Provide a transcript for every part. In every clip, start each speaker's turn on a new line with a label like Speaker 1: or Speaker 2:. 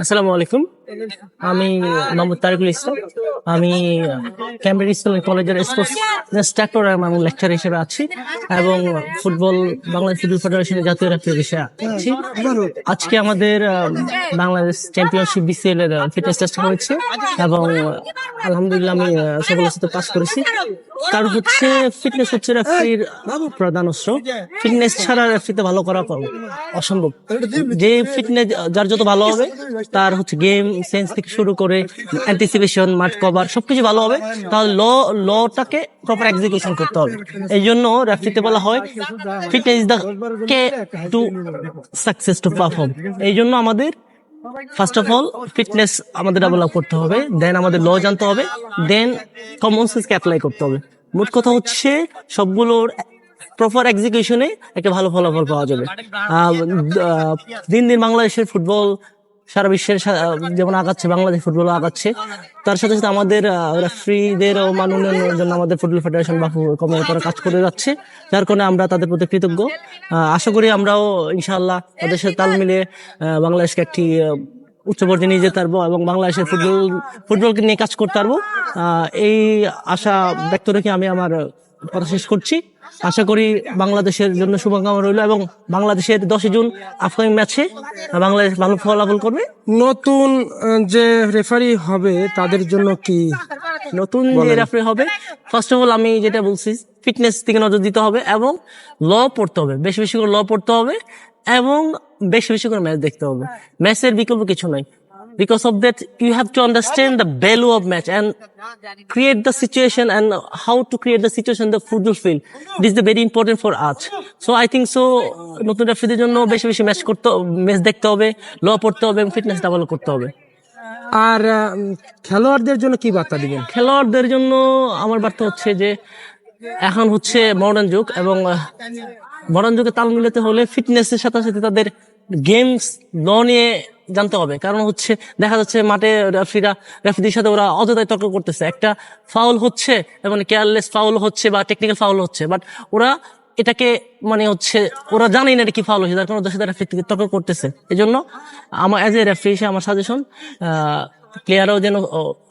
Speaker 1: আসসালামু আলাইকুম আমি মোহাম্মদ তারিকুল ইসলাম। আমি ক্যাম্ব্রিজ স্কুল কলেজের স্পোর্টস ইনস্ট্রাক্টর এবং লেকচার হিসেবে আছি এবং ফুটবল, বাংলাদেশ ফুটবল ফেডারেশনের জাতীয় রেফারি হিসেবে আছি। আজকে আমাদের বাংলাদেশ চ্যাম্পিয়নশিপ বিসিএল এর ফিটনেস টেস্ট হয়েছে এবং আলহামদুলিল্লাহ আমি সকলের সাথে পাস করেছি। কারণ হচ্ছে ফিটনেস হচ্ছে রেফারির প্রধান অস্ত্র ফিটনেস ছাড়া রেফারিতে ভালো করা অসম্ভব। যে ফিটনেস যার যত ভালো হবে, তার হচ্ছে গেম সেন্স থেকে শুরু করে অ্যান্টিসিপেশন মাঠ কভার সবকিছু ভালো হবে। তাহলে ল লটাকে প্রপার এক্সিকিউশন করতে হবে। এই জন্য রেফারিতে বলা হয় fitness is the key to success to perform এই জন্য আমাদের ফার্স্ট অফ অল ফিটনেস আমাদের ডেভেলপ করতে হবে। দেন আমাদের ল জানতে হবে। দেন কমন সেন্সকে অ্যাপ্লাই করতে হবে। মোট কথা হচ্ছে, সবগুলোর প্রপার এক্সিকিউশনে একটা ভালো ফলাফল পাওয়া যাবে। দিন দিন বাংলাদেশের ফুটবল সারা বিশ্বের যেমন আগাচ্ছে, বাংলাদেশ ফুটবল আগাচ্ছে। তার সাথে সাথে আমাদের রেফারিদের মান উন্নয়নের জন্য আমাদের ফুটবল ফেডারেশন বা কমিটি তারা কাজ করে যাচ্ছে। যার কারণে আমরা তাদের প্রতি কৃতজ্ঞ। আশা করি আমরাও ইনশাআল্লাহ তাদের সাথে তাল মিলিয়ে বাংলাদেশকে একটি উচ্চ পর্যায়ে নিয়ে যেতে পারব এবং বাংলাদেশের ফুটবল, ফুটবলকে নিয়ে কাজ করতে পারব। এই আশা ব্যক্ত রেখে আমি আমার কথা শেষ করছি। আশা করি বাংলাদেশের জন্য শুভকামনা রইল এবং বাংলাদেশের দশই জুন আফগান ম্যাচে বাংলাদেশ ভালো ফলাফল করবে।
Speaker 2: নতুন যে রেফারি হবে তাদের জন্য কি?
Speaker 1: নতুন যে রেফারি হবে ফার্স্ট অফ অল আমি যেটা বলছি ফিটনেস দিকে নজর দিতে হবে এবং ল পড়তে হবে। বেশি বেশি করে ল পড়তে হবে এবং বেশি বেশি করে ম্যাচ দেখতে হবে। ম্যাচের বিকল্প কিছু নাই। Because of that you have to understand the value of match and create the situation and how to create the situation the football field. This is very important for us. So I think so নতুন রেফারিদের জন্য বেশি বেশি match করতে match দেখতে হবে ল পড়তে হবে এবং ফিটনেস ডেভেলপ করতে হবে
Speaker 2: আর খেলোয়াড়দের জন্য কি বার্তা দিবেন
Speaker 1: খেলোয়াড়দের জন্য আমার বার্তা হচ্ছে যে এখন হচ্ছে মডার্ন যুগ এবং মডার্ন যুগে তাল মিলাতে হলে ফিটনেসের সাথে সাথে তাদের গেমস ল নিয়ে জানতে হবে। কারণ হচ্ছে দেখা যাচ্ছে মাঠে রেফারিরা, রেফারিদের সাথে ওরা অযথায় তর্ক করতেছে। একটা ফাউল হচ্ছে এবং কেয়ারলেস ফাউল হচ্ছে বা টেকনিক্যাল ফাউল হচ্ছে। বাট ওরা এটাকে মানে হচ্ছে, ওরা জানেই না এটা কি ফাউল হচ্ছে তার কারণে ওদের সাথে রেফারি তর্ক করতেছে। এই জন্য আমার অ্যাজ এ রেফারি হিসেবে আমার সাজেশন প্লেয়াররাও যেন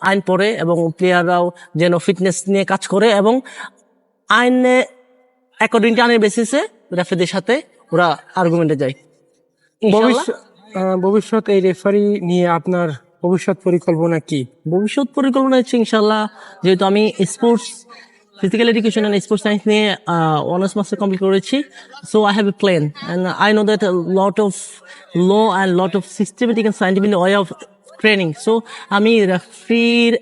Speaker 1: আইন পড়ে এবং প্লেয়াররাও যেন ফিটনেস নিয়ে কাজ করে এবং আইনে অ্যাকর্ডিং টু আইনের বেসিসে রেফারিদের সাথে ওরা আর্গুমেন্টে যায়।
Speaker 2: ভবিষ্যৎ এই রেফারি নিয়ে আপনার ভবিষ্যৎ পরিকল্পনা কি?
Speaker 1: ভবিষ্যৎ পরিকল্পনা হচ্ছে ইনশাল্লাহ যেহেতু আমি sports physical education and sports science নিয়ে অনার্স মাস্টার কমপ্লিট করেছি so I have a plan and I know that lot of law and lot of systematic and scientific way of training so আমি রেফ্রির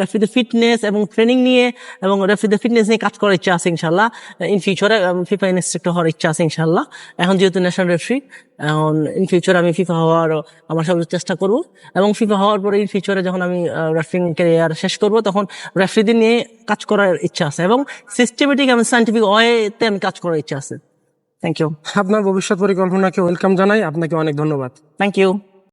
Speaker 1: রেফ্রিদের fitness এবং training নিয়ে এবং রেফ্রিদের fitness নিয়ে কাজ করার ইচ্ছা আছে ইনশাল্লাহ ইন ফিউচারে ফিফা ইনস্ট্রাক্টর হওয়ার ইচ্ছা আছে ইনশাল্লাহ এখন যেহেতু ন্যাশনাল রেফ্রি এখন ইন ফিউচার আমি ফিফা হওয়ার আমার সব চেষ্টা করব। এবং ফিফা হওয়ার পরে ইন ফিউচারে যখন আমি রেফারিং ক্যারিয়ার শেষ করব তখন রেফারিদের নিয়ে কাজ করার ইচ্ছা আছে এবং সিস্টেমেটিক এবং সাইন্টিফিক ওয়েতে আমি কাজ করার ইচ্ছা আছে। থ্যাংক ইউ
Speaker 2: আপনার ভবিষ্যৎ পরিকল্পনাকে ওয়েলকাম জানাই। আপনাকে অনেক ধন্যবাদ।
Speaker 1: Thank you